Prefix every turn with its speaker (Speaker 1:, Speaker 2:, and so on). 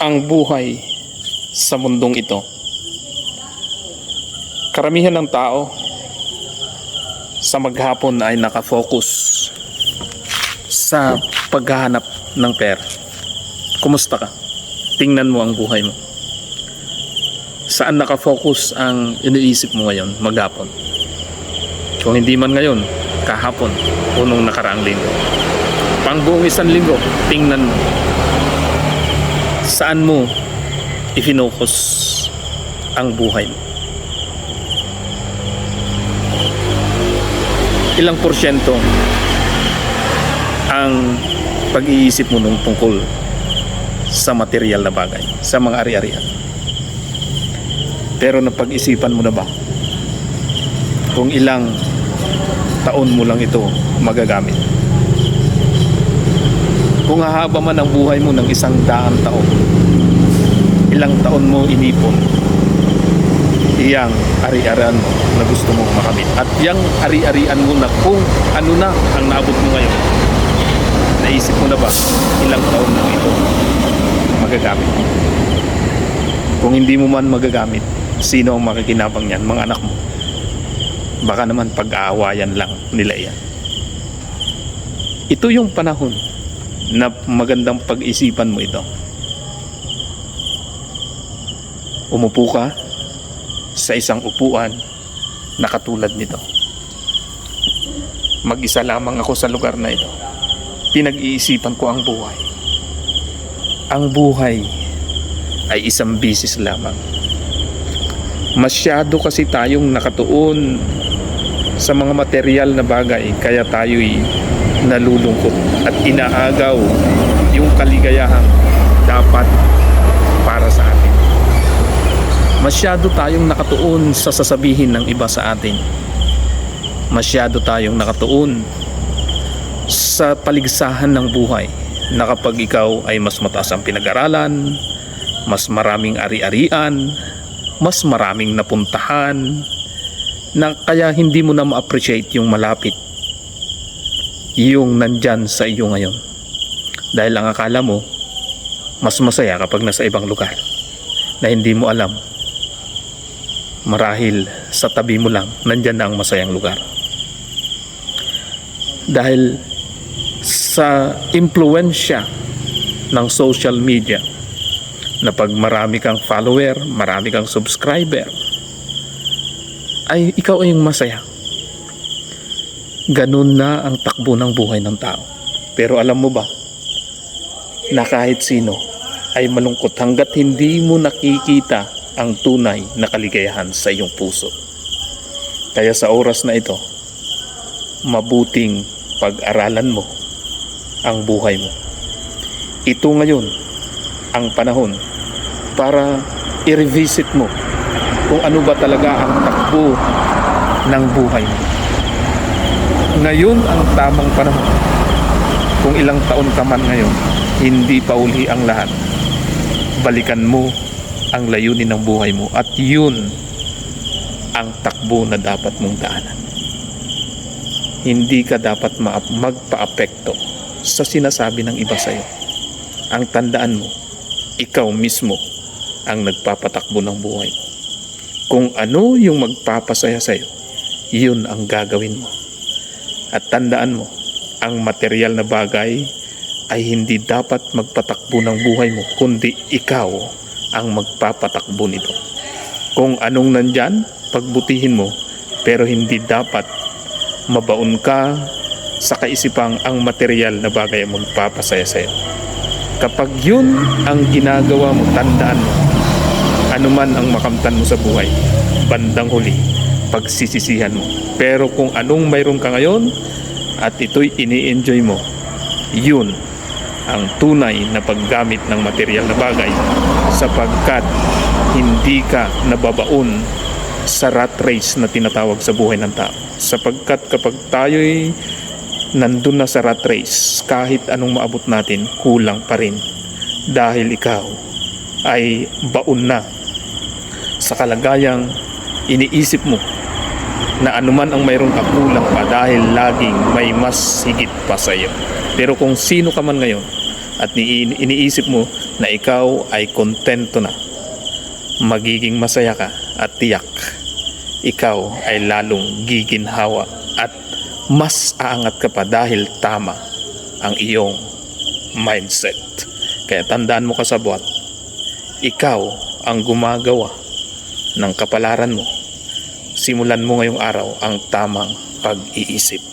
Speaker 1: ang buhay sa mundong ito. Karamihan ng tao sa maghapon ay nakafocus sa paghahanap ng pera. Kumusta ka? Tingnan mo ang buhay mo. Saan nakafocus ang iniisip mo ngayon maghapon? Kung hindi man ngayon, kahapon o nung nakaraang linggo. Pang buong isang linggo, tingnan mo. Saan mo ifinocus ang buhay mo? Ilang porsyento ang pag-iisip mo nung tungkol sa material na bagay, sa mga ari-arian. Pero napag-isipan mo na ba kung ilang taon mo lang ito magagamit? Kung hahaba man ang buhay mo ng isang daan taon, ilang taon mo inipon iyang ari-arian mo na gusto mong makamit. At yang ari-arian mo na kung ano na ang naabot mo ngayon, naisip mo na ba ilang taon na ito magagamit? Kung hindi mo man magagamit, sino ang makikinabang niyan? Mga anak mo. Baka naman pag-aawayan lang nila yan. Ito yung panahon na magandang pag-isipan mo ito. Umupo ka sa isang upuan na katulad nito. Mag-isa lamang ako sa lugar na ito. Pinag-iisipan ko ang buhay. Ang buhay ay isang bisis lamang. Masyado kasi tayong nakatuon sa mga material na bagay kaya tayo'y nalulungkot at inaagaw yung kaligayahang dapat para sa atin. Masyado tayong nakatuon sa sasabihin ng iba sa atin. Masyado tayong nakatuon sa paligsahan ng buhay na kapag ikaw ay mas mataas ang pinag-aralan, mas maraming ari-arian, mas maraming napuntahan, na kaya hindi mo na ma-appreciate yung malapit yung nandyan sa iyo ngayon. Dahil ang akala mo, mas masaya kapag nasa ibang lugar na hindi mo alam. Marahil sa tabi mo lang nandyan na ang masayang lugar. Dahil sa impluensya ng social media na pag marami kang follower, marami kang subscriber ay ikaw ay yung masaya ganun na ang takbo ng buhay ng tao pero alam mo ba na kahit sino ay malungkot hanggat hindi mo nakikita ang tunay na kaligayahan sa iyong puso. Kaya sa oras na ito, mabuting pag-aralan mo ang buhay mo. Ito ngayon ang panahon para i-revisit mo kung ano ba talaga ang takbo ng buhay mo. Ngayon ang tamang panahon. Kung ilang taon ka man ngayon, hindi pa uli ang lahat. Balikan mo ang layunin ng buhay mo at yun ang takbo na dapat mong daanan. Hindi ka dapat ma- magpa-apekto sa sinasabi ng iba sa'yo. Ang tandaan mo, ikaw mismo ang nagpapatakbo ng buhay mo. Kung ano yung magpapasaya sa'yo, yun ang gagawin mo. At tandaan mo, ang material na bagay ay hindi dapat magpatakbo ng buhay mo, kundi ikaw ang magpapatakbo nito. Kung anong nandyan, pagbutihin mo, pero hindi dapat mabaon ka sa kaisipang ang material na bagay ang magpapasaya sa'yo. Kapag yun ang ginagawa mo, tandaan mo, anuman ang makamtan mo sa buhay, bandang huli, pagsisisihan mo. Pero kung anong mayroon ka ngayon, at ito'y ini-enjoy mo, yun ang tunay na paggamit ng material na bagay sapagkat hindi ka nababaon sa rat race na tinatawag sa buhay ng tao. Sapagkat kapag tayo'y nandun na sa rat race, kahit anong maabot natin, kulang pa rin. Dahil ikaw ay baon na sa kalagayang iniisip mo na anuman ang mayroong kakulang pa dahil laging may mas higit pa sa iyo. Pero kung sino ka man ngayon at ni- iniisip mo na ikaw ay kontento na. Magiging masaya ka at tiyak. Ikaw ay lalong giginhawa at mas aangat ka pa dahil tama ang iyong mindset. Kaya tandaan mo kasabwat, ikaw ang gumagawa ng kapalaran mo. Simulan mo ngayong araw ang tamang pag-iisip.